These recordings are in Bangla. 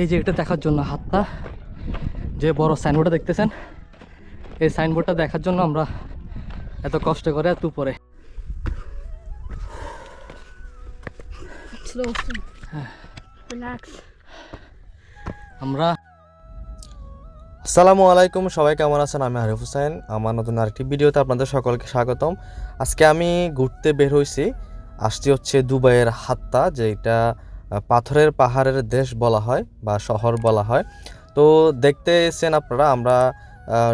এই যে এটা দেখার জন্য হাতটা যে বড় সাইনবোর্ডটা দেখতেছেন এই সাইনবোর্ডটা দেখার জন্য আমরা এত কষ্ট করে এত উপরে. আমরা আসসালামু আলাইকুম সবাই কেমন আছেন? আমি আরিফ হোসেন আমার নতুন আরেকটি ভিডিওতে আপনাদের সকলকে স্বাগতম। আজকে আমি ঘুরতে বের হয়েছি আসছি হচ্ছে দুবাইয়ের হাত্তা যেটা পাথরের পাহাড়ের দেশ বলা হয় বা শহর বলা হয়। তো দেখতে এসেছেন আপনারা, আমরা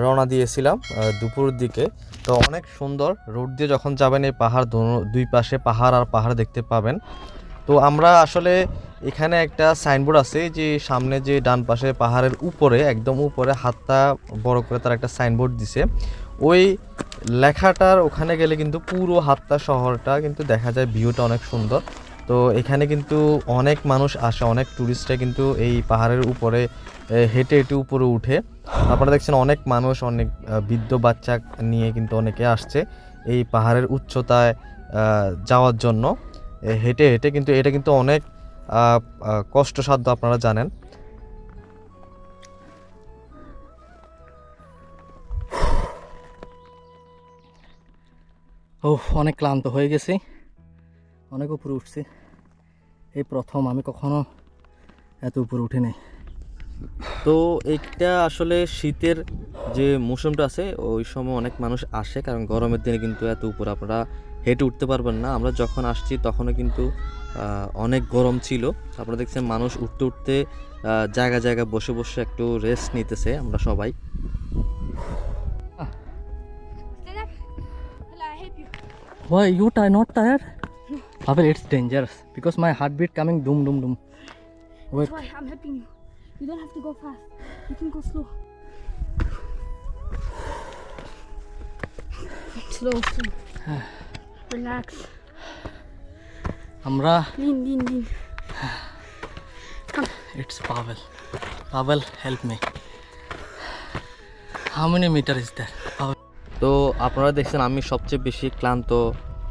রওনা দিয়েছিলাম দুপুর দিকে। তো অনেক সুন্দর রোড দিয়ে যখন যাবেন এই পাহাড় দুই পাশে পাহাড় আর পাহাড় দেখতে পাবেন। তো আমরা আসলে এখানে একটা সাইনবোর্ড আছে, যে সামনে যে ডান পাশে পাহাড়ের উপরে, একদম উপরে হাতটা বড় করে তার একটা সাইনবোর্ড দিছে। ওই লেখাটার ওখানে গেলে কিন্তু পুরো হাতটা, শহরটা কিন্তু দেখা যায়, ভিউটা অনেক সুন্দর। তো এখানে কিন্তু অনেক মানুষ আসে, অনেক ট্যুরিস্টরা কিন্তু এই পাহাড়ের উপরে হেঁটে হেঁটে উপরে উঠে। আপনারা দেখছেন অনেক মানুষ, অনেক বৃদ্ধ বাচ্চা নিয়ে কিন্তু অনেকে আসছে এই পাহাড়ের উচ্চতায় যাওয়ার জন্য। হেঁটে হেঁটে কিন্তু এটা কিন্তু অনেক কষ্টসাধ্য আপনারা জানেন। ও অনেক ক্লান্ত হয়ে গেছি। অনেক উপরে উঠছি। এই প্রথম আমি কখনো এত উপরে উঠিনি তো এইটা আসলে শীতের যে মৌসুমটা আছে ওই সময় অনেক মানুষ আসে কারণ গরমের দিনে কিন্তু এত উপরে আপনারা হেঁটে উঠতে পারবেন না। আমরা যখন আসছি তখনও কিন্তু অনেক গরম ছিল। আপনারা দেখছেন মানুষ উঠতে উঠতে জায়গা জায়গা বসে বসে একটু রেস্ট নিতেছে আমরা সবাই. Why you are not tired? Pavel, it's dangerous because my heartbeat coming doom doom doom. Wait, That's why I'm helping you. You don't have to go fast. You can go slow. Slow, slow. Relax. আমরা Lean, lean, lean. Come. it's Pavel. Pavel, help me. How many meter is there? Pavel. তো আপনারা দেখছেন আমি সবচেয়ে বেশি ক্লান্ত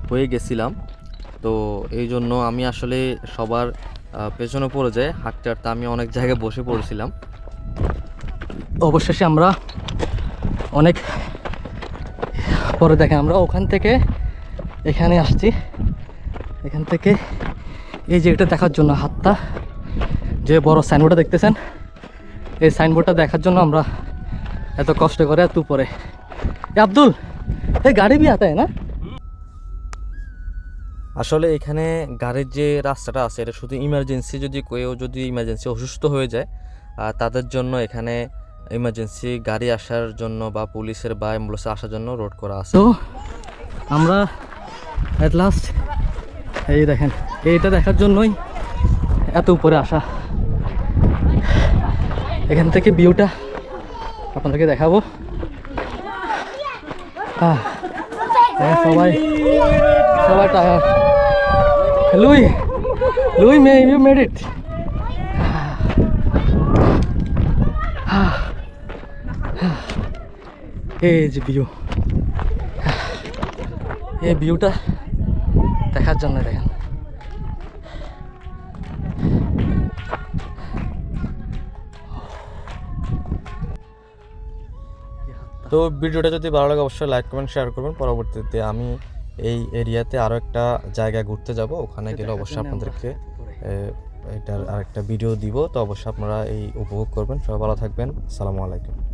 হয়ে গেছিলাম তো এই জন্য আমি আসলে সবার পেছনে পড়ে যাই, হাঁটতে হাঁটতে আমি অনেক জায়গায় বসে পড়েছিলাম। অবশেষে আমরা অনেক পরে দেখেন, আমরা ওখান থেকে এখানে আসছি। এখান থেকে এই যে এটা দেখার জন্য হাতটা, যে বড় সাইনবোর্ডটা দেখতেছেন, এই সাইনবোর্ডটা দেখার জন্য আমরা এত কষ্ট করে এত উপরে। আব্দুল, এই গাড়ি বি আতা না? আসলে এখানে গাড়ির যে রাস্তাটা আছে এটা শুধু ইমার্জেন্সি যদি কেউ যদি ইমার্জেন্সি অসুস্থ হয়ে যায় তাদের জন্য এখানে ইমার্জেন্সি গাড়ি আসার জন্য বা পুলিশের বা অ্যাম্বুলেন্সে আসার জন্য রোড করা আছে। তো আমরা অ্যাট লাস্ট এই দেখেন এইটা দেখার জন্যই এত উপরে আসা। এখান থেকে ভিউটা আপনাদেরকে দেখাবো। হ্যাঁ, সবাই সবাই tyre. Louis Louis may you made it এই যে ভিউ এই ভিউটা দেখার জন্য দেখেন। তো ভিডিওটা যদি ভালো লাগে, অবশ্যই লাইক কমেন্ট শেয়ার করবেন। পরবর্তীতে আমি এই এরিয়াতে আরও একটা জায়গা ঘুরতে যাব। ওখানে গেলে অবশ্যই আপনাদেরকে এটার আরেকটা ভিডিও দিব। তো অবশ্যই আপনারা এই উপভোগ করবেন। সবাই ভালো থাকবেন। সালামু আলাইকুম।